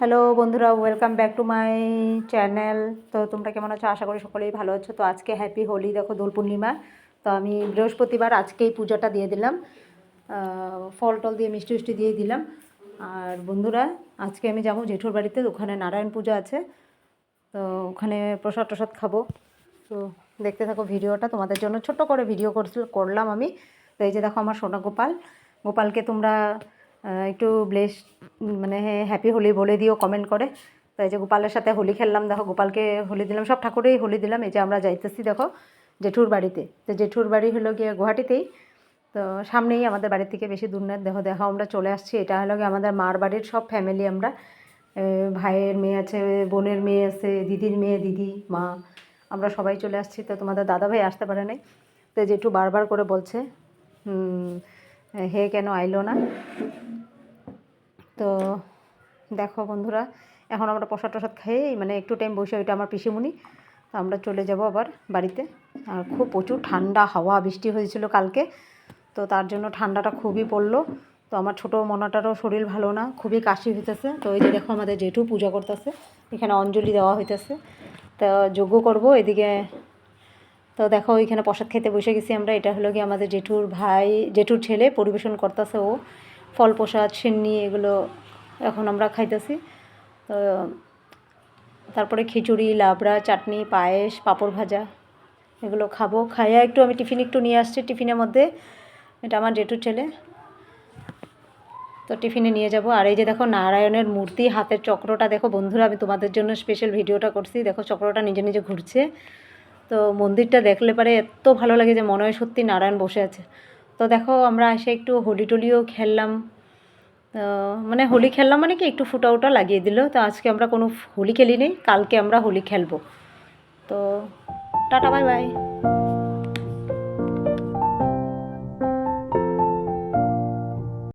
Hello বন্ধুরা welcome back to my channel তো তোমরা কেমন আছো? আশা করি সকলেই ভালো আছো। তো আজকে হ্যাপি হোলি, দেখো দোল পূর্ণিমা। তো আমি বৃহস্পতিবার আজকেই পূজাটা দিয়ে দিলাম। ফল টল দিয়ে, মিষ্টি মিষ্টি দিয়ে দিলাম। আর বন্ধুরা, আজকে আমি যাব জেঠুর বাড়িতে। ওখানে নারায়ণ পূজা আছে। তো ওখানে প্রসাদ টসাদ খাব। তো দেখতে থাকো ভিডিওটা। তোমাদের জন্য ছোট্ট করে ভিডিও করছিল করলাম আমি। তো এই যে দেখো আমার সোনা গোপাল। গোপালকে তোমরা একটু ব্লেস মানে হ্যাপি হোলি বলে দিও কমেন্ট করে। তো এই যে গোপালের সাথে হোলি খেললাম, দেখো গোপালকে হোলি দিলাম, সব ঠাকুরেই হোলি দিলাম। এই যে আমরা যাইতেছি, দেখো জেঠুর বাড়িতে। তো জেঠুর বাড়ি হলো গিয়ে গুয়াহাটিতেই। তো সামনেই আমাদের বাড়ি থেকে বেশি দূর না, দেখো দেখো আমরা চলে আসছি। এটা হলো গিয়ে আমাদের মার বাড়ির সব ফ্যামিলি আমরা। ভাইয়ের মেয়ে আছে, বোনের মেয়ে আছে, দিদির মেয়ে, দিদি, মা, আমরা সবাই চলে আসছি। তো তোমাদের দাদা ভাই আসতে পারে নাই। তো জেঠু বারবার করে বলছে হে কেন আইলো না? তো দেখো বন্ধুরা, এখন আমরা প্রসাদ টসাদ খেয়ে মানে একটু টাইম বসে ওইটা আমার পিসিমুনি আমরা চলে যাব আবার বাড়িতে। আর খুব প্রচুর ঠান্ডা হাওয়া, বৃষ্টি হয়েছিল কালকে, তো তার জন্য ঠান্ডাটা খুবই পড়ল। তো আমার ছোটো মনাটারও শরীর ভালো না, খুবই কাশি হইতেছে। তো এই যে দেখো আমাদের জেঠু পূজা করতেছে, এখানে অঞ্জলি দেওয়া হইতেছে। তো যজ্ঞ করব এদিকে। তো দেখো ওইখানে প্রসাদ খেতে বসে গেছি আমরা, এটা হলো কি আমাদের জেঠুর ভাই, জেঠুর ছেলে পরিবেশন করতেছে ও। ফল প্রসাদ সিন্নি এগুলো এখন আমরা খাইতেছি। তো তারপরে খিচুড়ি, লাবড়া, চাটনি, পায়েস, পাঁপড় ভাজা এগুলো খাব। খাইয়া একটু আমি টিফিন একটু নিয়ে আসছি টিফিনের মধ্যে। এটা আমার জেঠুর ছেলে। তো টিফিনে নিয়ে যাব। আর এই যে দেখো নারায়ণের মূর্তি, হাতের চক্রটা দেখো বন্ধুরা, আমি তোমাদের জন্য স্পেশাল ভিডিওটা করছি। দেখো চক্রটা নিজে নিজে ঘুরছে। তো মন্দিরটা দেখলে পারে এত ভালো লাগে যে মনে হয় সত্যি নারায়ণ বসে আছে। তো দেখো আমরা এসে একটু হোলি টোলিও খেললাম মানে হোলি খেললাম মানে কি একটু ফুটা উটা লাগিয়ে দিল। তো আজকে আমরা কোনো হোলি খেলি নেই কালকে আমরা হোলি খেলব। তো টাটা, বাই বাই।